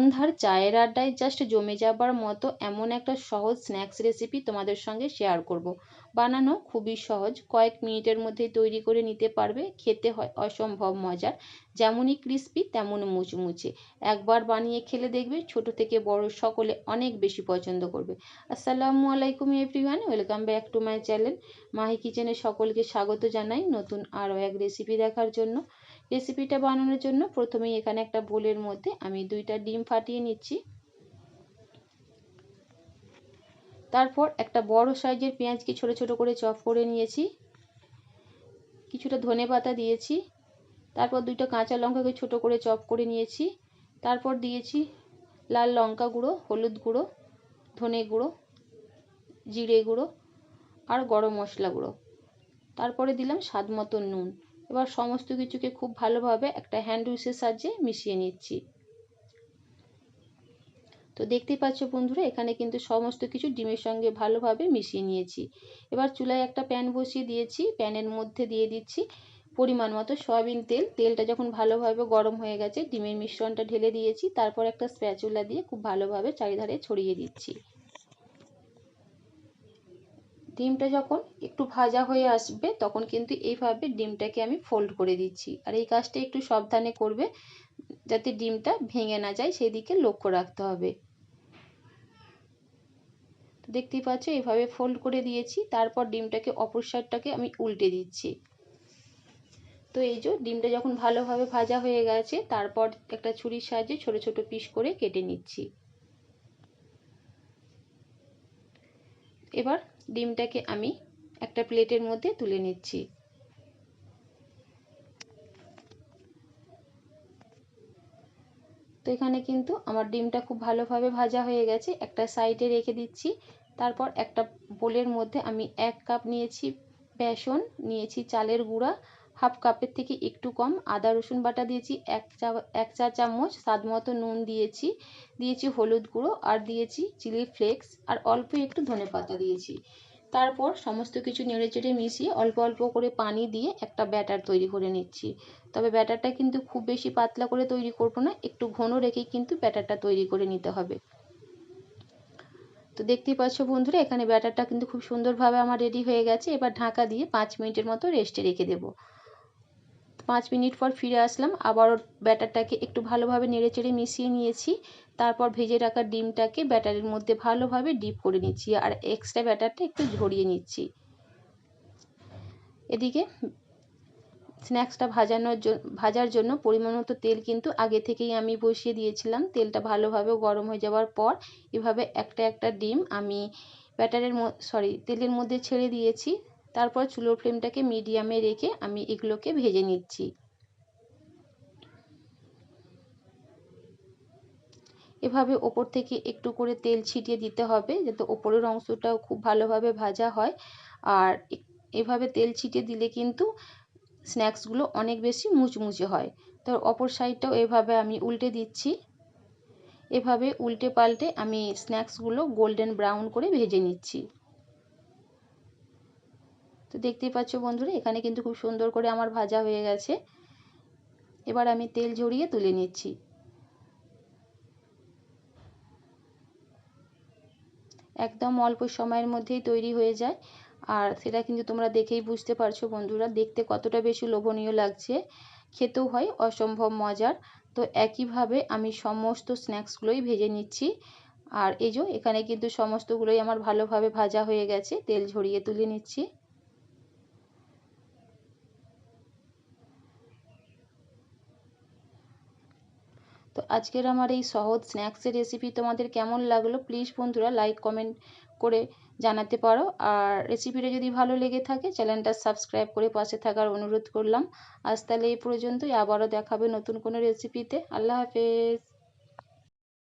সন্ধ্যার চায়ের আড্ডায় জাস্ট জমে যাবার মতো এমন একটা সহজ স্ন্যাক্স রেসিপি তোমাদের সঙ্গে শেয়ার করব। বানানো খুবই সহজ। কয়েক মিনিটের মধ্যে তৈরি করে নিতে পারবে। খেতে হয় অসম্ভব মজার। যেমনই ক্রিস্পি তেমন মুচমুচে। একবার বানিয়ে খেলে দেখবে ছোট থেকে বড় সকলে অনেক বেশি পছন্দ করবে। আসসালামু আলাইকুম everyone welcome back to my channel Mahi কিচেনে সকলকে স্বাগত জানাই নতুন আরও এক রেসিপি দেখার জন্য। রেসিপিটা বানানোর জন্য প্রথমেই এখানে একটা বোলের মধ্যে আমি দুইটা ডিম ফাটিয়ে নিচ্ছি। তারপর একটা বড় সাইজের পেঁয়াজকে ছোট ছোট করে চপ করে নিয়েছি। কিছুটা ধনে পাতা দিয়েছি। তারপর দুইটা কাঁচা লঙ্কাকে ছোট করে চপ করে নিয়েছি। তারপর দিয়েছি লাল লঙ্কা গুঁড়ো, হলুদ গুঁড়ো, ধনে গুঁড়ো, জিরে গুঁড়ো আর গরম মশলা গুঁড়ো। তারপরে দিলাম স্বাদ মতো নুন। এবার সমস্ত কিছুকে খুব ভালোভাবে একটা হ্যান্ড উইসের সাহায্যে মিশিয়ে নিচ্ছি। তো দেখতেই পাচ্ছ বন্ধুরা, এখানে কিন্তু সমস্ত কিছু ডিমের সঙ্গে ভালোভাবে মিশিয়ে নিয়েছি। এবার চুলায় একটা প্যান বসিয়ে দিয়েছি, প্যানের মধ্যে দিয়ে দিচ্ছি পরিমাণ মতো সয়াবিন তেল। তেলটা যখন ভালোভাবে গরম হয়ে গেছে, ডিমের মিশ্রণটা ঢেলে দিয়েছি, তারপর একটা স্প্যাচুলা দিয়ে খুব ভালোভাবে চারিধারে ছড়িয়ে দিচ্ছি। ডিমটা যখন একটু ভাজা হয়ে আসবে, তখন কিন্তু এইভাবে ডিমটাকে আমি ফোল্ড করে দিচ্ছি। আর এই কাজটা একটু সাবধানে করবে, যাতে ডিমটা ভেঙে না যায় সেই দিকে লক্ষ্য রাখতে হবে। দেখতেই পাচ্ছ, এইভাবে ফোল্ড করে দিয়েছি, তারপর ডিমটাকে অপর সাইডটাকে আমি উল্টে দিচ্ছি। তো এই যে ডিমটা যখন ভালোভাবে ভাজা হয়ে গেছে, তারপর একটা ছুরির সাহায্যে ছোট ছোট পিস করে কেটে নিচ্ছি। এবার ডিমটাকে আমি একটা প্লেটের মধ্যে তুলে নিচ্ছি। তো এখানে কিন্তু আমার ডিমটা খুব ভালোভাবে ভাজা হয়ে গেছে। একটা সাইডে রেখে দিচ্ছি। তারপর একটা বোলের মধ্যে আমি এক কাপ নিয়েছি বেসন, নিয়েছি চালের গুঁড়া হাফ কাপের থেকে একটু কম। আদা, রসুন বাটা দিয়েছি, এক চা এক চা চামচ স্বাদ মতো নুন দিয়েছি দিয়েছি হলুদ গুঁড়ো আর দিয়েছি চিলি ফ্লেক্স আর অল্প একটু ধনে পাতা দিয়েছি। তারপর সমস্ত কিছু নেড়ে চেড়ে মিশিয়ে অল্প অল্প করে পানি দিয়ে একটা ব্যাটার তৈরি করে নিচ্ছি। তবে ব্যাটারটা কিন্তু খুব বেশি পাতলা করে তৈরি করব না, একটু ঘন রেখেই কিন্তু ব্যাটারটা তৈরি করে নিতে হবে। তো দেখতেই পাচ্ছ বন্ধুরা, এখানে ব্যাটারটা কিন্তু খুব সুন্দরভাবে আমার রেডি হয়ে গেছে। এবার ঢাকা দিয়ে পাঁচ মিনিটের মতো রেস্টে রেখে দেবো। পাঁচ মিনিট পর ফিরে আসলাম। আবারও ব্যাটারটাকে একটু ভালোভাবে নেড়ে চেড়ে মিশিয়ে নিয়েছি। তারপর ভেজে রাখা ডিমটাকে ব্যাটারের মধ্যে ভালোভাবে ডিপ করে নিচ্ছি আর এক্সট্রা ব্যাটারটা একটু ঝরিয়ে নিচ্ছি। এদিকে স্ন্যাক্সটা ভাজানোর ভাজার জন্য পরিমাণ মতো তেল কিন্তু আগে থেকেই আমি বসিয়ে দিয়েছিলাম। তেলটা ভালোভাবে গরম হয়ে যাওয়ার পর এভাবে একটা একটা ডিম আমি ব্যাটারের সরি, তেলের মধ্যে ছেড়ে দিয়েছি। তারপর চুলোর ফ্লেমটাকে মিডিয়ামে রেখে আমি এগুলোকে ভেজে নিচ্ছি। এভাবে ওপর থেকে একটু করে তেল ছিটিয়ে দিতে হবে যাতে ওপরের অংশটাও খুব ভালোভাবে ভাজা হয়। আর এভাবে তেল ছিটিয়ে দিলে কিন্তু স্ন্যাক্সগুলো অনেক বেশি মুচমুচে হয়। তো অপর সাইডটাও এভাবে আমি উল্টে দিচ্ছি। এভাবে উল্টে পাল্টে আমি স্ন্যাক্সগুলো গোল্ডেন ব্রাউন করে ভেজে নিচ্ছি। তো দেখতেই পাচ্ছ বন্ধুরা, এখানে কিন্তু খুব সুন্দর করে আমার ভাজা হয়ে গেছে। এবার আমি তেল ঝরিয়ে তুলে নিচ্ছি। একদম অল্প সময়ের মধ্যেই তৈরি হয়ে যায়। আর সেটা কিন্তু তোমরা দেখেই বুঝতে পারছ বন্ধুরা, দেখতে কতটা বেশি লোভনীয় লাগছে। খেতেও হয়, অসম্ভব মজার। তো একইভাবে আমি সমস্ত স্ন্যাক্সগুলোই ভেজে নিচ্ছি। আর এই যে, এখানে কিন্তু সমস্তগুলোই আমার ভালোভাবে ভাজা হয়ে গেছে, তেল ঝরিয়ে তুলে নিচ্ছি। তো আজকের আমার এই সহজ স্ন্যাক্সের রেসিপি তোমাদের কেমন লাগল? প্লিজ বন্ধুরা লাইক কমেন্ট করে জানাতে পারো। আর রেসিপিটা যদি ভালো লেগে থাকে চ্যানেলটা সাবস্ক্রাইব করে পাশে থাকার অনুরোধ করলাম। আজ তাহলে এই পর্যন্তই। আবারও দেখাবে নতুন কোনো রেসিপিতে আল্লাহ হাফেজ।